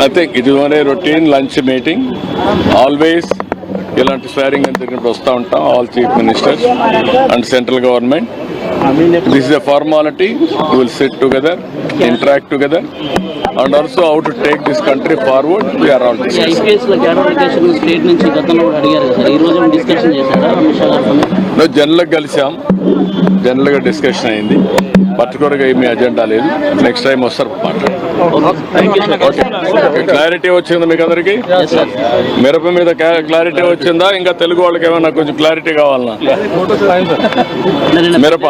Nothing it is on a routine lunch meeting always ఇలాంటి swearing అని జరిగినప్పుడు వస్తూ ఉంటాం all chief ministers and central government this is a formality will sit together interact together and also how to take this country forward we are all discuss ఐపీఎస్లో cadre state నుంచి గతంలో కూడా అడిగారు కదా సార్. ఈ రోజు డిస్కషన్ చేశారా? అమిత్ షా గారు? జనరల్గా కలిసాం. జనరల్గా డిస్కషన్ అయింది. పర్టికులర్గా ఏమీ అజెండా లేదు. నెక్స్ట్ టైం వస్తారు మాట్లాడతాం ఓకే క్లారిటీ వచ్చిందా మీకు అందరికి? మిరప మీద క్లారిటీ వచ్చిందా? ఇంకా తెలుగు వాళ్ళకి ఏమైనా కొంచెం క్లారిటీ కావాలన్నా మిరప.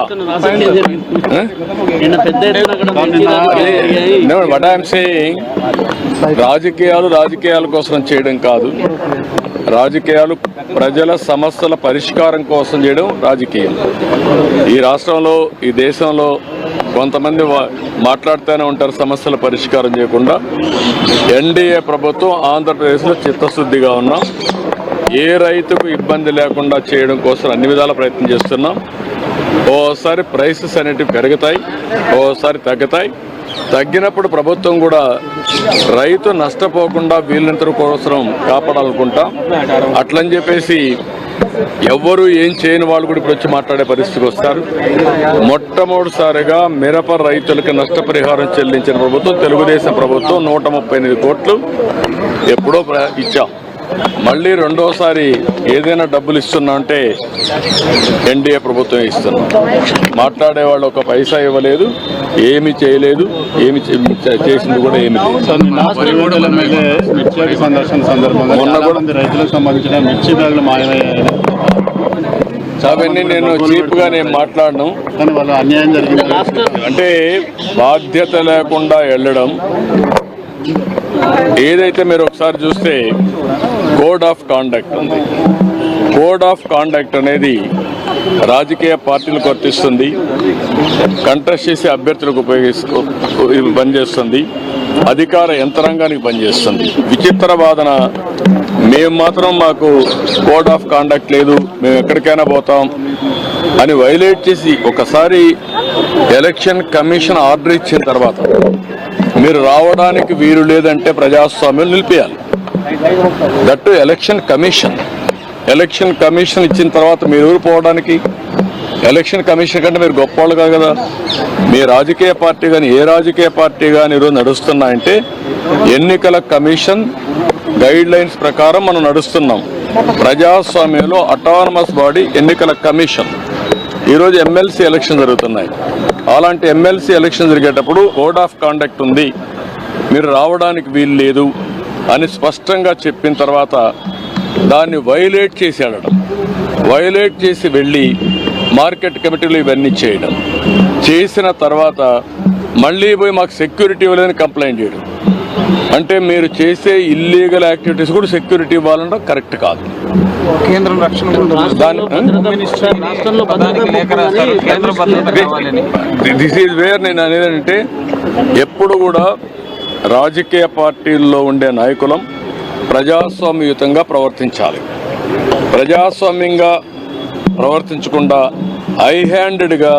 వాట్ ఐఎమ్ సేయింగ్ రాజకీయాలు రాజకీయాల కోసం చేయడం కాదు. రాజకీయాలు ప్రజల సమస్యల పరిష్కారం కోసం చేయడం రాజకీయం. ఈ రాష్ట్రంలో ఈ దేశంలో కొంతమంది మాట్లాడుతూనే ఉంటారు సమస్యల పరిష్కారం చేయకుండా. ఎన్డీఏ ప్రభుత్వం ఆంధ్రప్రదేశ్లో చిత్తశుద్ధిగా ఉన్నాం. ఏ రైతుకు ఇబ్బంది లేకుండా చేయడం కోసం అన్ని విధాల ప్రయత్నం చేస్తున్నాం. ఓసారి ప్రైసెస్ అనేటివి పెరుగుతాయి. ఓసారి తగ్గుతాయి. తగ్గినప్పుడు ప్రభుత్వం కూడా రైతు నష్టపోకుండా వీళ్ళంత కోసం కాపాడాలనుకుంటాం. అట్లని చెప్పేసి ఎవ్వరు ఏం చేయని వాళ్ళు కూడా ఇప్పుడు వచ్చి మాట్లాడే పరిస్థితికి వస్తారు. మొట్టమొదటిసారిగా మిరప రైతులకు నష్టపరిహారం చెల్లించిన ప్రభుత్వం తెలుగుదేశం ప్రభుత్వం నూట ముప్పై ఎనిమిది కోట్లు ఎప్పుడో ఇచ్చాం. మళ్ళీ రెండోసారి ఏదైనా డబ్బులు ఇస్తున్నా అంటే ఎన్డీఏ ప్రభుత్వం ఇస్తున్నాం. మాట్లాడే వాళ్ళు ఒక పైసా ఇవ్వలేదు ఏమి చేయలేదు ఏమి చేసింది కూడా ఏమి మొన్న కూడా- రైతులకు సంబంధించిన మిర్చి బ్యాగులు మాయమయ్యాయని అవన్నీ నేను చీప్గా నేను మాట్లాడను. అంటే బాధ్యత లేకుండా వెళ్ళడం ఏదైతే మీరు ఒకసారి చూస్తే కోడ్ ఆఫ్ కాండక్ట్ ఉంది. కోడ్ ఆఫ్ కాండక్ట్ అనేది రాజకీయ పార్టీలకు వర్తిస్తుంది. కంటెస్ట్ చేసే అభ్యర్థులకు ఉపయోగిస్తూ పనిచేస్తుంది. అధికార యంత్రాంగానికి పనిచేస్తుంది. విచిత్ర వాదన. మేము మాత్రం మాకు కోడ్ ఆఫ్ కాండక్ట్ లేదు. మేము ఎక్కడికైనా పోతాం అని వైలేట్ చేసి ఒకసారి ఎలక్షన్ కమిషన్ ఆర్డర్ ఇచ్చిన తర్వాత మీరు రావడానికి వీలు లేదంటే ప్రజాస్వామ్యం నిలిపేయాలి. That election commission. Election commission ఇచ్చిన తర్వాత మీరు ఊరిపోవడానికి ఎలక్షన్ కమిషన్ కంటే మీరు గొప్పవాళ్ళు కాదు కదా. మీ రాజకీయ పార్టీ కానీ ఏ రాజకీయ పార్టీ కానీ ఈరోజు నడుస్తున్నాయంటే ఎన్నికల కమిషన్ గైడ్ లైన్స్ ప్రకారం మనం నడుస్తున్నాం. ప్రజాస్వామ్యంలో అటానమస్ బాడీ ఎన్నికల కమిషన్. ఈరోజు ఎమ్మెల్సీ ఎలక్షన్ జరుగుతున్నాయి. అలాంటి ఎమ్మెల్సీ ఎలక్షన్ జరిగేటప్పుడు కోడ్ ఆఫ్ కాండక్ట్ ఉంది. మీరు రావడానికి వీలు లేదు అని స్పష్టంగా చెప్పిన తర్వాత దాన్ని వైలేట్ చేసి వెళ్ళడం వైలేట్ చేసి వెళ్ళి మార్కెట్ కమిటీలు ఇవన్నీ చేయడం. చేసిన తర్వాత మళ్ళీ పోయి మాకు సెక్యూరిటీ ఇవ్వలేదని కంప్లైంట్ చేయడం. అంటే మీరు చేసే ఇల్లీగల్ యాక్టివిటీస్ కూడా సెక్యూరిటీ ఇవ్వాలంటే కరెక్ట్ కాదు. కేంద్రం రక్షణ దిస్ ఈజ్ వేర్ నేను అనేది అంటే ఎప్పుడు కూడా రాజకీయ పార్టీల్లో ఉండే నాయకులం ప్రజాస్వామ్యయుతంగా ప్రవర్తించాలి. ప్రజాస్వామ్యంగా ప్రవర్తించకుండా హై హ్యాండెడ్గా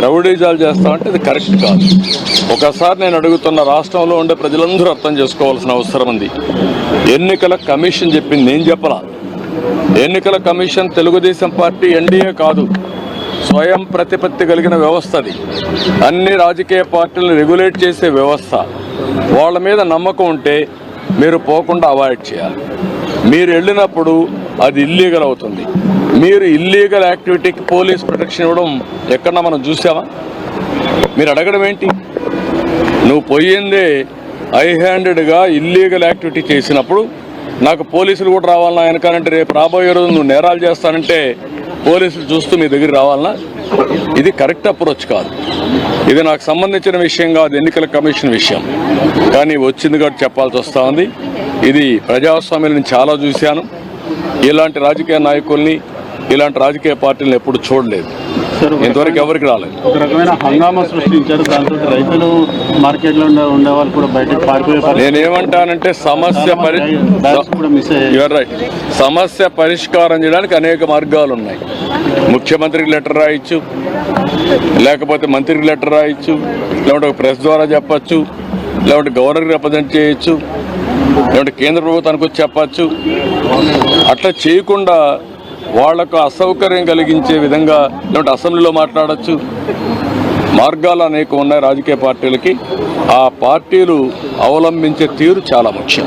రౌడీజాలు చేస్తామంటే ఇది కరెక్ట్ కాదు. ఒకసారి నేను అడుగుతున్న రాష్ట్రంలో ఉండే ప్రజలందరూ అర్థం చేసుకోవాల్సిన అవసరం ఉంది. ఎన్నికల కమిషన్ చెప్పింది నేను చెప్పలా. ఎన్నికల కమిషన్ తెలుగుదేశం పార్టీ ఎన్డీఏ కాదు. స్వయం ప్రతిపత్తి కలిగిన వ్యవస్థ అది. అన్ని రాజకీయ పార్టీలను రెగ్యులేట్ చేసే వ్యవస్థ. వాళ్ళ మీద నమ్మకం ఉంటే మీరు పోకుండా అవాయిడ్ చేయాలి. మీరు వెళ్ళినప్పుడు అది ఇల్లీగల్ అవుతుంది. మీరు ఇల్లీగల్ యాక్టివిటీకి పోలీస్ ప్రొటెక్షన్ ఇవ్వడం ఎక్కడన్నా మనం చూసామా? మీరు అడగడం ఏంటి? నువ్వు పోయిందే ఐ హ్యాండెడ్గా ఇల్లీగల్ యాక్టివిటీ చేసినప్పుడు నాకు పోలీసులు కూడా రావాలన్నా వెనకాలంటే రేపు రాబోయే రోజు నువ్వు నేరాలు చేస్తానంటే పోలీసులు చూస్తూ మీ దగ్గర రావాలన్నా? ఇది కరెక్ట్ అప్రోచ్ కాదు. ఇది నాకు సంబంధించిన విషయం కాదు ఎన్నికల కమిషన్ విషయం. కానీ వచ్చింది కాబట్టి చెప్పాల్సి వస్తూ ఉంది. ఇది ప్రజాస్వామ్యం నేను చాలా చూశాను. ఇలాంటి రాజకీయ నాయకుల్ని ఇలాంటి రాజకీయ పార్టీలను ఎప్పుడు చూడలేదు. ఇంతవరకు ఎవరికి రాలేదు. ఒక రకమైన హంగామా సృష్టించారు. దాంతో రైతులు మార్కెట్లో ఉండే వాళ్ళు కూడా బయటకు పారిపోయే నేనేమంటానంటే సమస్య పరి రైట్ సమస్య పరిష్కారం చేయడానికి అనేక మార్గాలు ఉన్నాయి. ముఖ్యమంత్రికి లెటర్ రాయొచ్చు లేకపోతే మంత్రికి లెటర్ రాయొచ్చు లేకుంటే ఒక ప్రెస్ ద్వారా చెప్పచ్చు లేకుంటే గవర్నర్కి రిప్రజెంట్ చేయొచ్చు లేకుంటే కేంద్ర ప్రభుత్వానికి వచ్చి చెప్పచ్చు. అట్లా చేయకుండా వాళ్ళకు అసౌకర్యం కలిగించే విధంగా లేదంటే అసెంబ్లీలో మాట్లాడచ్చు. మార్గాలు అనేక ఉన్నాయి రాజకీయ పార్టీలకి. ఆ పార్టీలు అవలంబించే తీరు చాలా ముఖ్యం.